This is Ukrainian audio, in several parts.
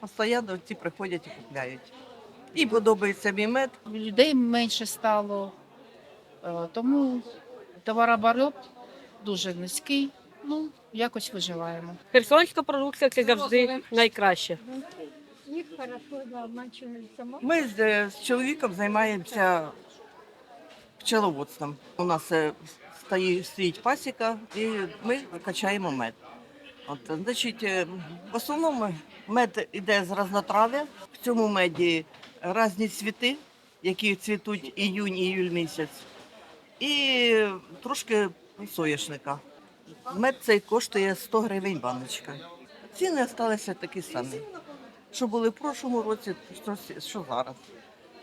Постійно ці приходять і купляють. І подобається мій мед. людей менше стало, е, тому товарооборот дуже низький. Ну, якось виживаємо. Херсонська продукція це завжди найкраще. Ми з, е, з чоловіком займаємося пчеловодством. У нас е, стоїть, стоїть пасіка, і ми качаємо мед. От, значить, е, в основному мед іде з разнотрав'я. В цьому меді різні цвіти, які цвітуть іюнь, іюль місяць, і трошки соняшника. Мед цей коштує 100 гривень баночка. Ціни залишилися такі самі. Що були в прошлому році, що зараз.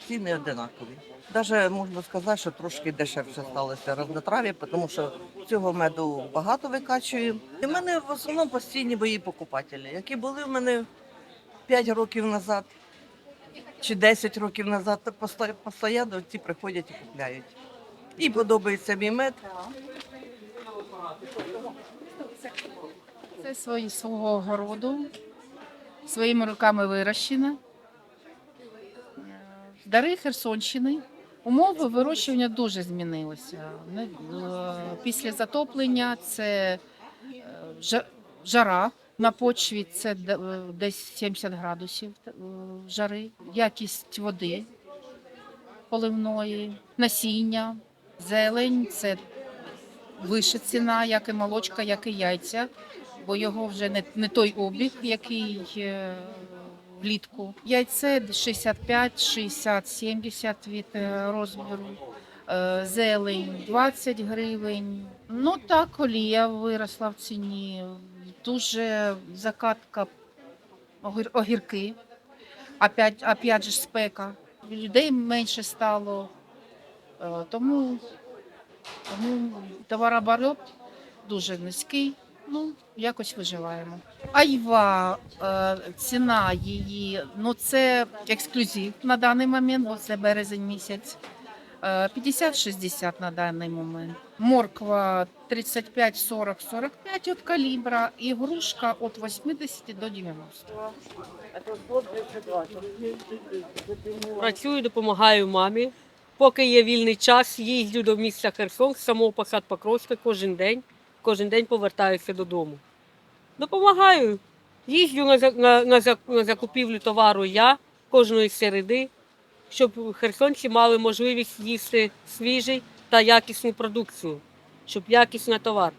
Ціни одинакові. Навіть можна сказати, що трошки дешевше сталося разнотрав'я, тому що цього меду багато викачуємо. І в мене в основному постійні мої покупателі, які були в мене 5 років назад чи 10 років назад, постійно ці приходять і купляють. І подобається мій мед. Це свої свого городу, своїми руками вирощене. Дари Херсонщини. Умови вирощування дуже змінилися. Е, Після затоплення це е, жара. На почві це е, десь 70 градусів жари, якість води поливної, насіння, зелень це вища ціна, як і молочка, як і яйця, бо його вже не, той обіг, який влітку. Яйце 65, 60, 70 від е, розміру. Е, Зелень 20 гривень. Ну так, олія виросла в ціні. Дуже закатка огірки. Опять, опять же спека. Людей менше стало. Е, Тому тому товарооборот дуже низький. Ну, якось виживаємо. Айва, е, ціна її, ну це ексклюзив на даний момент, бо це березень місяць. Е, 50-60 на даний момент. Морква 35, 40, 45 від калібра і грушка від 80 до 90. Працюю, допомагаю мамі. Поки є вільний час, їздю до міста Херсон самого посад Покровська кожен день. Кожен день повертаюся додому. Допомагаю. Їздю на, на, на, на закупівлю товару я кожної середи, щоб херсонці мали можливість їсти свіжий та якісну продукцію, щоб якісний товар.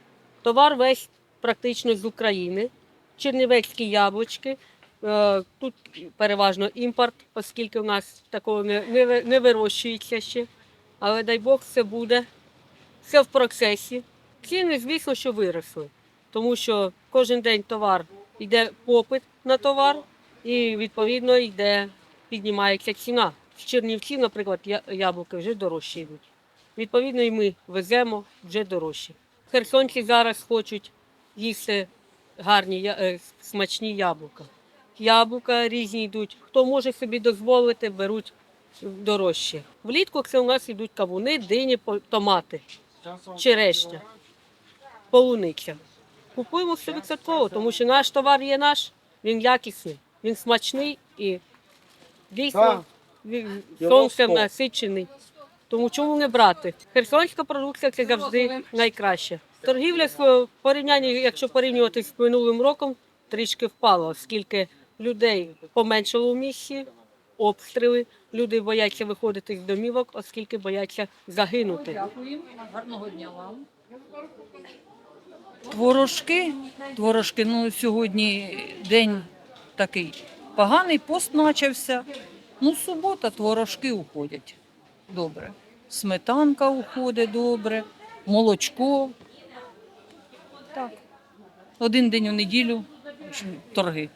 Товар весь практично з України. Чернівецькі яблучки, Е, Тут переважно імпорт, оскільки у нас такого не, не, не вирощується ще. Але дай Бог, все буде. Все в процесі. Ціни, звісно, що виросли, тому що кожен день товар йде попит на товар, і відповідно йде, піднімається ціна. В Чернівці, наприклад, яблуки вже дорожчі йдуть. Відповідно, і ми веземо вже дорожчі. Херсонці зараз хочуть їсти гарні е, смачні яблука яблука різні йдуть. Хто може собі дозволити, беруть дорожче. Влітку це у нас йдуть кавуни, дині, томати, черешня, полуниця. Купуємо 100%, тому що наш товар є наш, він якісний, він смачний і дійсно він сонцем насичений. Тому чому не брати? Херсонська продукція це завжди найкраще. Торгівля в порівнянні, якщо порівнювати з минулим роком, трішки впала, оскільки людей поменшало в місті, обстріли. Люди бояться виходити з домівок, оскільки бояться загинути. Гарного дня вам. Творожки, творожки, ну сьогодні день такий поганий, пост почався. Ну, субота, творожки уходять. Добре. Сметанка уходить добре, молочко. Так. Один день у неділю торги.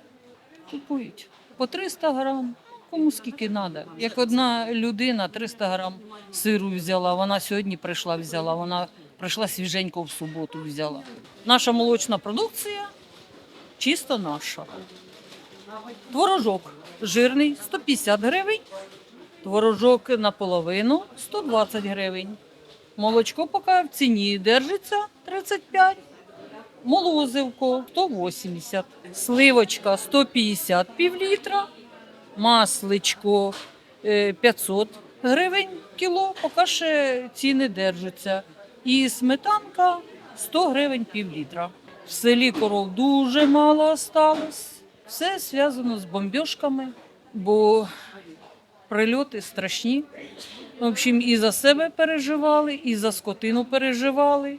Купують. По 300 грам. Кому скільки треба. Як одна людина 300 грам сиру взяла, вона сьогодні прийшла взяла, вона прийшла свіженько в суботу взяла. Наша молочна продукція чисто наша. Творожок жирний 150 гривень, творожок наполовину 120 гривень. Молочко поки в ціні держиться 35. молозивко 180, сливочка 150 пів літра, масличко е, 500 гривень кіло, поки ще ціни держаться. І сметанка 100 гривень пів літра. В селі коров дуже мало осталось. Все зв'язано з бомбіжками, бо прильоти страшні. В общем, і за себе переживали, і за скотину переживали.